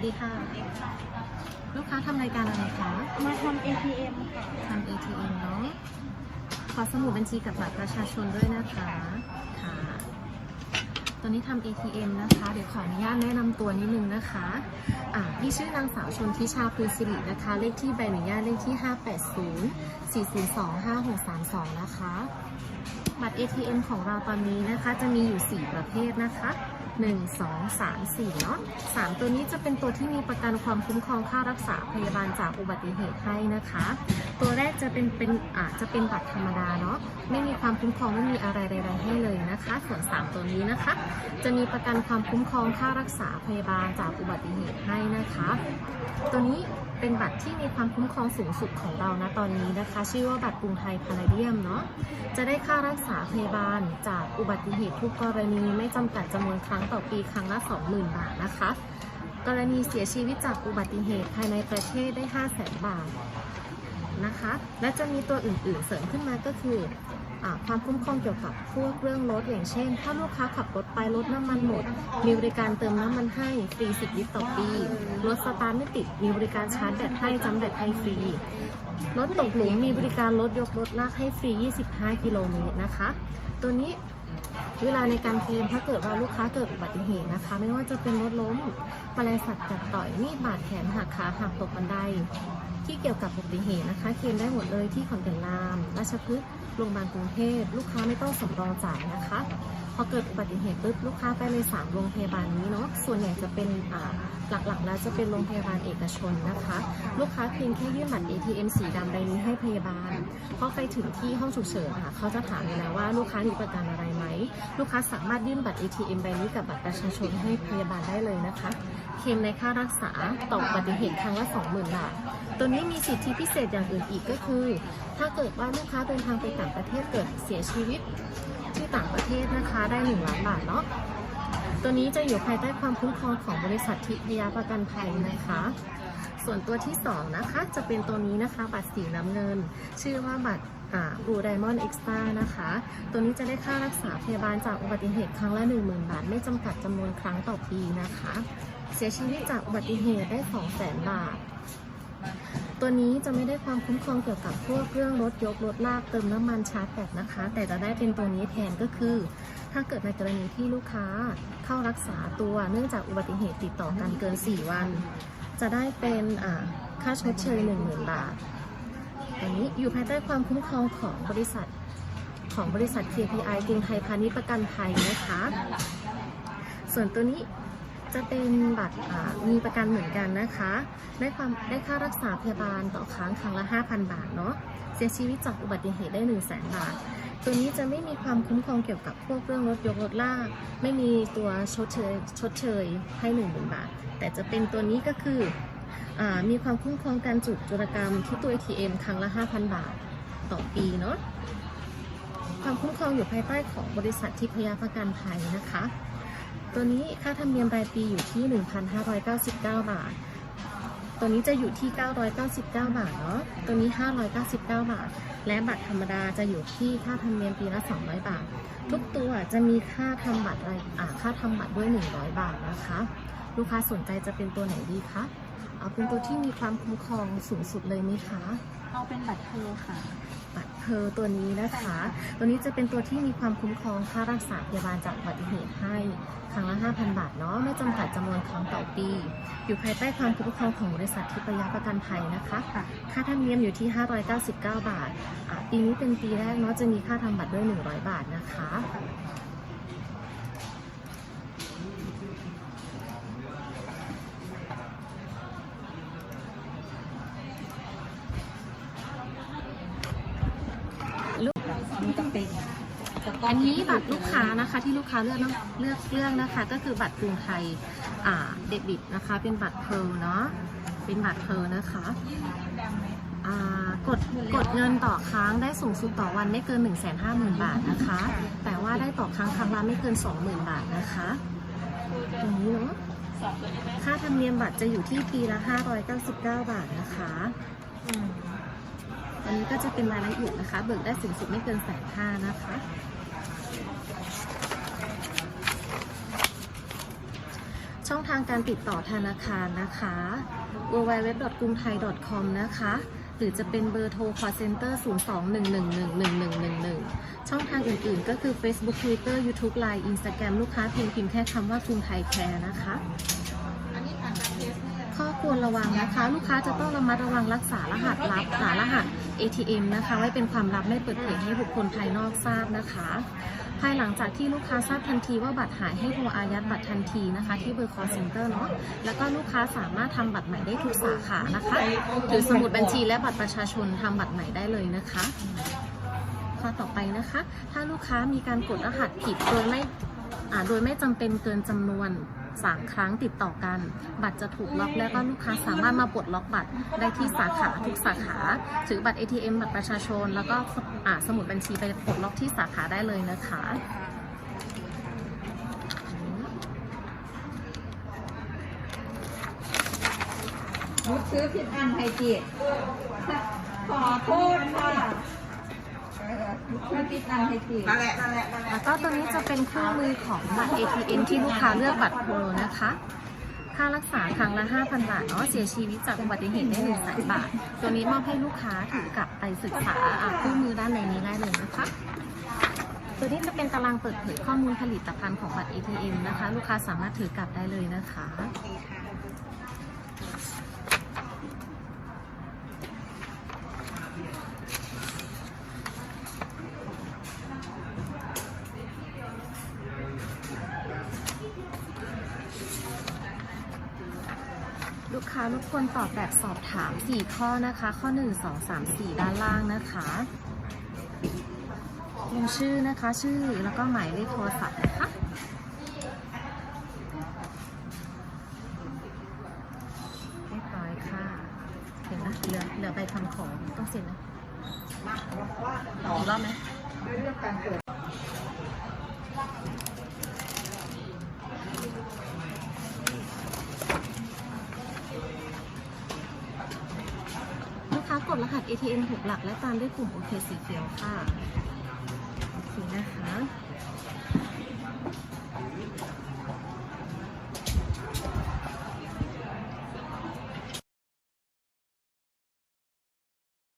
วัสดีค่ะ ลูกค้าทำรายการอะไรคะ มาทำ ATM ค่ะทำ ATM เนาะ ขอสมุดบัญชีกับบัตรประชาชนด้วยนะคะ ค่ะ ตอนนี้ทำ ATM นะคะ เดี๋ยวขออนุญาตแนะนำตัวนิดนึงนะคะ อ่าพี่ชื่อนางสาวชนทิชาภูสิรินะคะ เลขที่ใบอนุญาตเลขที่ 580 402 5632 นะคะ บัตร ATM ของเราตอนนี้นะคะ จะมีอยู่ 4 ประเภทนะคะ 1 2 3 4 เนาะ3ตัวนี้จะเป็นตัวที่มีประกันความคุ้มครองค่ารักษาพยาบาลจากอุบัติเหตุให้นะคะ ตัวแรกจะเป็นเป็นอาจจะเป็นบัตรธรรมดาเนาะไม่มีความคุ้มครองไม่มีอะไรใดๆให้เลยนะคะ ส่วน 3 ตัวนี้นะคะ จะมีประกันความคุ้มครองค่ารักษาพยาบาลจากอุบัติเหตุให้นะคะ ตัวนี้ เป็นบัตรที่มีความคุ้มครองสูงสุดของเรานะตอนนี้นะคะ ชื่อว่าบัตรกรุงไทยพาราเดียมเนาะจะได้ค่ารักษาพยาบาลจากอุบัติเหตุทุกกรณีไม่จำกัดจำนวนครั้งต่อปีครั้งละ 20,000 บาทนะคะ กรณีเสียชีวิตจากอุบัติเหตุภายในประเทศได้ 5 0 0 0 0 0 บาทนะคะ และจะมีตัวอื่นๆเสริมขึ้นมาก็คือ ความคุ้มครองเกี่ยวกับพวกเรื่องรถอย่างเช่น ถ้าลูกค้าขับรถไปรถน้ำมันหมด มีบริการเติมน้ำมันให้ฟรี 10 ลิตรต่อปีรถสตาร์ทไม่ติดมีบริการชาร์จแบตให้จำแบตให้ฟรีรถตกหลุมมีบริการรถยกรถลากให้ฟรี 25 กิโลเมตรนะคะ ตัวนี้เวลาในการเคลมถ้าเกิดว่าลูกค้าเกิดอุบัติเหตุนะคะ ไม่ว่าจะเป็นรถล้มแมลงสัตว์กัดต่อยมีดบาดแขนหักขาหักตกบันได ที่เกี่ยวกับอุบัติเหตุนะคะ เคลมได้หมดเลยที่ขอนแก่นราม ราชพฤกษ์โรงพยาบาลกรุงเทพลูกค้าไม่ต้องสำรองจ่ายนะคะ พอเกิดอุบัติเหตุปุ๊บลูกค้าไปเลยสามโรงพยาบาลนี้เนาะส่วนใหญ่จะเป็นอ่าหลักๆ แล้วจะเป็นโรงพยาบาลเอกชนนะคะ ลูกค้าเพียงแค่ยื่นบัตร ATM สีดำใบนี้ให้พยาบาลพอไปถึงที่ห้องฉุกเฉินค่ะเขาจะถามอยู่แล้วว่าลูกค้ามีประกันอะไรไหม ลูกค้าสามารถยื่นบัตร ATM ใบนี้กับบัตรประชาชนให้พยาบาลได้เลยนะคะ เคลมในค่ารักษาต่ออุบัติเหตุครั้งละ 20,000 บาท ตัวนี้มีสิทธิพิเศษอย่างอื่นอีกก็คือ ถ้าเกิดว่าลูกค้าเดินทางไปต่างประเทศเกิดเสียชีวิตที่ต่างประเทศนะคะได้1ล้านบาทเนาะ ตัวนี้จะอยู่ภายใต้ความคุ้มครองของบริษัททิพยาประกันภัยนะคะ ส่วนตัวที่ 2 นะคะจะเป็นตัวนี้นะคะบัตรสีน้ำเงิน ชื่อว่าบัตรบูไดมอนด์เอ็กซ์ตานะคะ ตัวนี้จะได้ค่ารักษาพยาบาลจากอุบัติเหตุครั้งละ 10,000 บาท ไม่จำกัดจำนวนครั้งต่อปีนะคะ สียชีวิตจากอุบัติเหตุได้ 200,000 บาท ตัวนี้จะไม่ได้ความคุ้มครองเกี่ยวกับพวกเรื่องรถยกรถลากเติมน้ำมันชาร์จแบตนะคะ แต่จะได้เป็นตัวนี้แทนก็คือ ถ้าเกิดในกรณีที่ลูกค้าเข้ารักษาตัวเนื่องจากอุบัติเหตุติดต่อกันเกิน 4 วัน จะได้เป็นค่าชดเชย 10,000 บาทอันนี้อยู่ภายใต้ความคุ้มครองของบริษัทของบริษัท KPI กรุงไทยพาณิชย์ประกันภัยนะคะ ส่วนตัวนี้ จะเป็นบัตรมีประกันเหมือนกันนะคะ ได้ความได้ค่ารักษาพยาบาลต่อครั้งครั้งละ 5,000 บาทเนาะเสียชีวิตจากอุบัติเหตุได้ 1 0 0 0 0แบาท ตัวนี้จะไม่มีความคุ้มครองเกี่ยวกับพวกเรื่องรถยกรถลาก ไม่มีตัวชดเชยชดเชยให้1 0,000 บาท แต่จะเป็นตัวนี้ก็คืออมีความคุ้มครองการจุดจุลกรรมที่ตัว ATM ครั้งละ 5,000 บาทต่อปีเนาะความคุ้มครองอยู่ภายใต้ของบริษัททิพยาประกันภัยนะคะ ตัวนี้ค่าธรรมเนียมรายปีอยู่ที่ 1,599 บาท ตัวนี้จะอยู่ที่ 999 บาทเนาะ ตัวนี้ 599 บาท และบัตรธรรมดาจะอยู่ที่ค่าธรรมเนียมปีละ 200 บาท ทุกตัวจะมีค่าทำบัตรรายอ่าค่าทำบัตรด้วย 100 บาทนะคะ ลูกค้าสนใจจะเป็นตัวไหนดีคะ เอาเป็นตัวที่มีความคุ้มครองสูงสุดเลยไหมคะ เอาเป็นบัตรเพลค่ะ บัตรเพอร์ตัวนี้นะคะ ตัวนี้จะเป็นตัวที่มีความคุ้มครองค่ารักษาพยาบาลจากอุบัติเหตุให้ครั้งละ 5,000 บาทเนาะ ไม่จำกัดจำนวนครั้งต่อปี อยู่ภายใต้ความคุ้มครองของบริษัททิพยประกันภัยนะคะ ค่ะค่าธรรมเนียมอยู่ที่ 599 บาทอะปีนี้เป็นปีแรกเนาะ จะมีค่าทำบัตรด้วย 100 บาทนะคะ นี่จะเป็นแล้วก็ อันนี้บัตรลูกค้านะคะที่ลูกค้าเลือกเนอะเลือกเลือกนะคะ ก็คือบัตรกรุงไทยอ่าเดบิตนะคะ เป็นบัตรเพร์ลเนาะเป็นบัตรเพร์ลนะคะอ่ากดกดเงินต่อครั้งได้สูงสุดต่อวันไม่เกิน 1 5 0 0 0 0 บาทนะคะ แต่ว่าได้ต่อครั้งครั้งละไม่เกิน 20,000 บาทนะคะอย่างนี้เนาะค่าธรรมเนียมบัตรจะอยู่ที่ปีละ 599 บาทนะคะอันนี้ก็จะเป็นรายละเอียดนะคะ เบิกได้สูงสุดไม่เกินแสนห้านะคะ ช่องทางการติดต่อธนาคารนะคะ www.gumthai.com นะคะ หรือจะเป็นเบอร์โทร call center 02-111-1111 ช่องทางอื่นๆ ก็คือ Facebook Twitter YouTube Line Instagram ลูกค้าเพียงพิมพ์แค่คำว่ากรุงไทยแคร์นะคะข้อควรระวังนะคะ ลูกค้าจะต้องระมัดระวังรักษารหัสลับหารหัส ATM นะคะ ไว้เป็นความลับไม่เปิดเผยให้บุคคลภายนอกทราบนะคะ ภายหลังจากที่ลูกค้าทราบทันทีว่าบัตรหายให้โทรอายัดบัตรทันทีนะคะ ที่เบอร์คอร์เซ็นเตอร์เนาะแล้วก็ลูกค้าสามารถทำบัตรใหม่ได้ทุกสาขานะคะถือสมุดบัญชีและบัตรประชาชนทำบัตรใหม่ได้เลยนะคะข้อต่อไปนะคะ ถ้าลูกค้ามีการกดรหัสผิดโดยไม่โดยไม่จำเป็นเกินจำนวน 3 ครั้งติดต่อกัน บัตรจะถูกล็อกแล้วก็ลูกค้าสามารถมาปลดล็อกบัตรได้ที่สาขาทุกสาขา ถือบัตร ATM บัตรประชาชน แล้วก็อ่าสมุดบัญชีไปปลดล็อกที่สาขาได้เลยนะคะซื้อผิดอันให้จีขอโทษค่ะ นให้จีนั่นแหละนั่นแหละนั่นแหละแล้วก็ตัวนี้จะเป็นเครื่องมือของบัตร ATM ที่ลูกค้าเลือกบัตรโปรนะคะ ค่ารักษาครั้งละ 5,000 บาทเนาะเสียชีวิตจากอุบัติเหตุได้1 0 0 0 0บาท ตัวนี้มอบให้ลูกค้าถือกลับไปศึกษาอ่าเครื่องมือด้านในนี้ได้เลยนะคะตัวนี้จะเป็นตารางเปิดเผยข้อมูลผลิตภัณฑ์ของบัตร ATM นะคะ ลูกค้าสามารถถือกลับได้เลยนะคะ ลูกค้ารบกวนตอบแบบสอบถาม 4 ข้อนะคะ ข้อ 1 2 3 4 ด้านล่างนะคะลงชื่อนะคะ ชื่อแล้วก็หมายเลขโทรศัพท์นะคะเรียบร้อยค่ะเห็นนะเหลือเหลือใบคำขอต้องเซ็นนะอีกรอบไหมเรื่องการเกิด หัส ATM 6 หลักและตามด้วยกลุ่มโอเคสีเขียวค่ะ โอเคนะคะ